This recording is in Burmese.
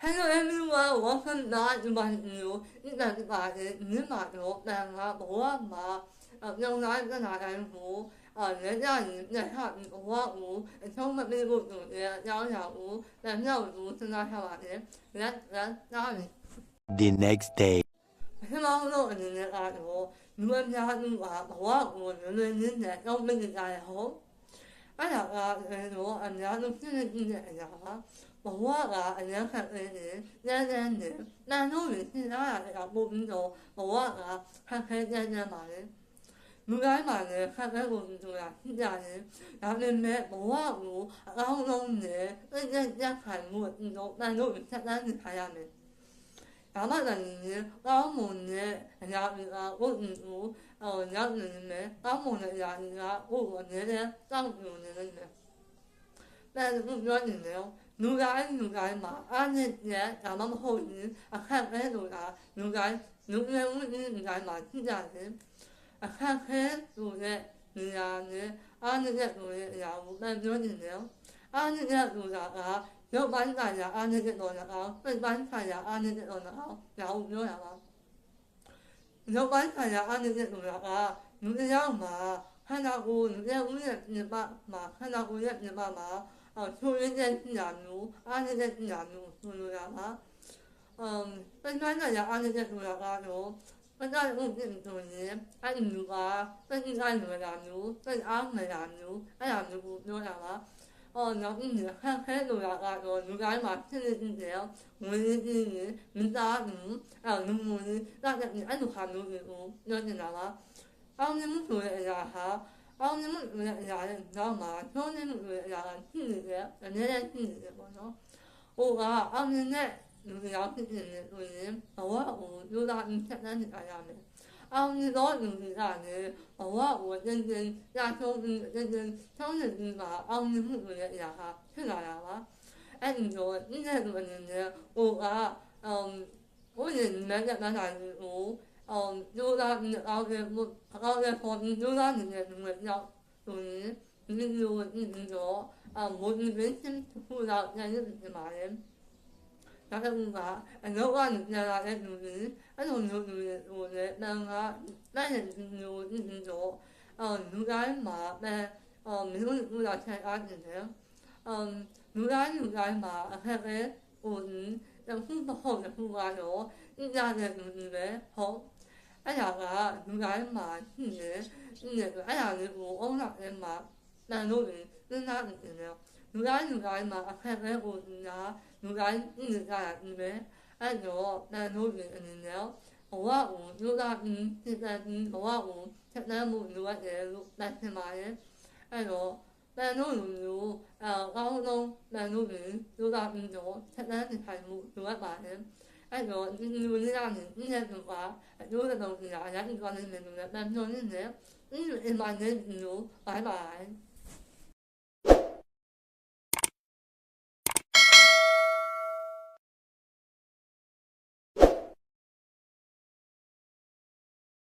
Hello everyone, welcome back to my new ဒီကနေ့ပါတဲ့မြန်မာတော့တန်ခါဘဝမှာမြောင်သားကနာတိုင်းကိုအာလည်းကြာရင်ပြန်ဟဘဝကိုအဆုံးမပေးဖို့ဆိုတဲ့အကြောင်းအရာကိုတန်မြောက်ကိုစဉ်းစားရပါတယ်။လက်လက်နား The next day ပထမဆုံးအနေနဲ့ကတော့လူအများစုကဘဝကိုလွယ်လွယ်လင်းလင်းအောင်မြင်ကြရဟုတ်အဲ့ဒါကလည်းတော့အများဆုံးဖြစ်နေတဲ့အရာပါ။ 啊又冇咁做，我啊系系呢呢埋嘅。လူတိုင်းမှာလည်းခက်ခဲကိုဆိုတာသိကြတယ်။ဒါပေမဲ့ဘဝကိုအကောင်းဆုံးနဲ့သိတဲ့ရက်ခံမှုတော့တန်လို့ဆက်တန်းနေထားရမယ်။ဒါမှလည်းကောင်းမွန်တဲ့အရာတွေကကိုယ်ကိုဟိုရောက်နေမယ်။ကောင်းမွန်တဲ့အရာတွေကကိုယ်ကိုလည်းစောင့်နေနေတယ်။ဒါကပြောနေတယ် လူတိုင်းလူတိုင်းမှာအားနဲ့ကျဒါမှမဟုတ်ရင်အခက်ခဲဆိုတာလူတိုင်းလူတွေလူတိုင်းမှာသိကြတယ်။အခက်ခဲဆိုတဲ့နေရာနဲ့အားနည်းတဲ့ဆိုတဲ့အရာကိုပြန်ပြောနေတယ်။အားနည်းတဲ့ဆိုတာကရုပ်ပိုင်းဆိုင်ရာအားနည်းတဲ့တော်လည်းစိတ်ပိုင်းဆိုင်ရာအားနည်းတဲ့တော်လည်းဒါကိုပြောရပါ။ရုပ်ပိုင်းဆိုင်ရာအားနည်းတဲ့ဆိုတာကလူတစ်ယောက်မှာခန္ဓာကိုယ်လူရဲ့ဦးရဲ့ပြပမှာခန္ဓာကိုယ်ရဲ့ပြပမှာအော်ချိုးရင်းတဲ့ညာမျိုး အားနည်းတဲ့ညာမျိုးဆိုလိုတာပါ။အမ်စိတ်ပိုင်းဆိုင်ရာအားနည်းတဲ့ဆိုတာကတော့ဘယ်ကတော့ဘယ်လိုလဲအဲ့ဒီလူကစိတ်ကြီးတိုင်းလာမျိုးစိတ်အားမလာမျိုးအဲ့ဒါမျိုးကိုပြောတာပါအော်နောက်ပြီးခက်ခဲလို့ရကတော့လူတိုင်းမှာဖြစ်နေတယ်ငွေကြီးကြီးမိသားစုအဲ့လူမျိုးကြီးဒါကအဲ့လိုဟာမျိုးကိုပြောနေတာပါအောင်မြင်မှုဆိုတဲ့ အောင်မြင်မှုလာတဲ့နောက်မှာနှုံးနေမှုလာတာရှိနေတယ်အများကြီးရှိနေတယ်ပေါ့နော်ဟိုကအောင်မြင်တဲ့လူတွေရောက်ဖြစ်နေတယ်ဆိုရင်ဘဝကိုရိုးသားအင်းဖြတ်သန်းနေကြရမယ်အောင်မြင်သောလူတွေကလည်းဘဝကိုတင်းတင်းရဆုံးတင်းတင်းထောင်းနေပြီးမှအောင်မြင်မှုတွေအရာဟာဖြစ်လာတာပါအဲ့ဒီတော့ဒီနေ့ကလည်းဟိုကအောင်ဟိုရင်မက်ကတန်းတာဟို အမ်လူသားအောက်ကမှုအောက်ကပေါ်ပြီးလူသားနေတဲ့လူတွေရောက်ဆိုရင်ဒီလိုဒီလိုအမ် motivation ထူလာနိုင်နေမှာလေ။နောက်တစ်ခုကအနောက်ကညာလာတဲ့လူတွေအဲ့လိုမျိုးလူတွေဟိုလေတန်ကတဲ့မျိုးဒီတော့အော်လူတိုင်းမှာပဲအော်မျိုးလူလာထိုင်အားနေတယ်အော်လူတိုင်းလူတိုင်းမှာအခက်ခဲဟိုတော့ခုမဟုတ်ဘူးကတော့ညကြတဲ့လူတွေပဲဟုတ် အဲ့ဒါကလူတိုင်းမှာရှိနေရှိနေအဲ့ဒါလေးကိုအုံးလာတဲ့မှာတန်လို့စဉ်းစားနေတယ်လူတိုင်းလူတိုင်းမှာအခက်ခဲကိုညာလူတိုင်းနေကြရတယ်ပဲအဲ့တော့တန်တို့တွေအနေနဲ့ဘဝကိုလူသားအင်းစိတ်တိုင်းဘဝကိုဆက်တမ်းမှုလိုအပ်တယ်လို့မှတ်တင်ပါတယ်အဲ့တော့တန်တို့လူမျိုးအဲကောင်းဆုံးတန်တို့တွေလူသားအင်းတော့ဆက်တမ်းနေထိုင်မှုလိုအပ်ပါတယ် အဲ့တော့ဒီလူတွေကနေဒီနေ့ကအကျိုးတော်ကြီးအရာကြီးကောင်းနေတယ်လို့မှတ်ပြောနေတယ်ဒီလိုအမှန်တည်းလို့ bye bye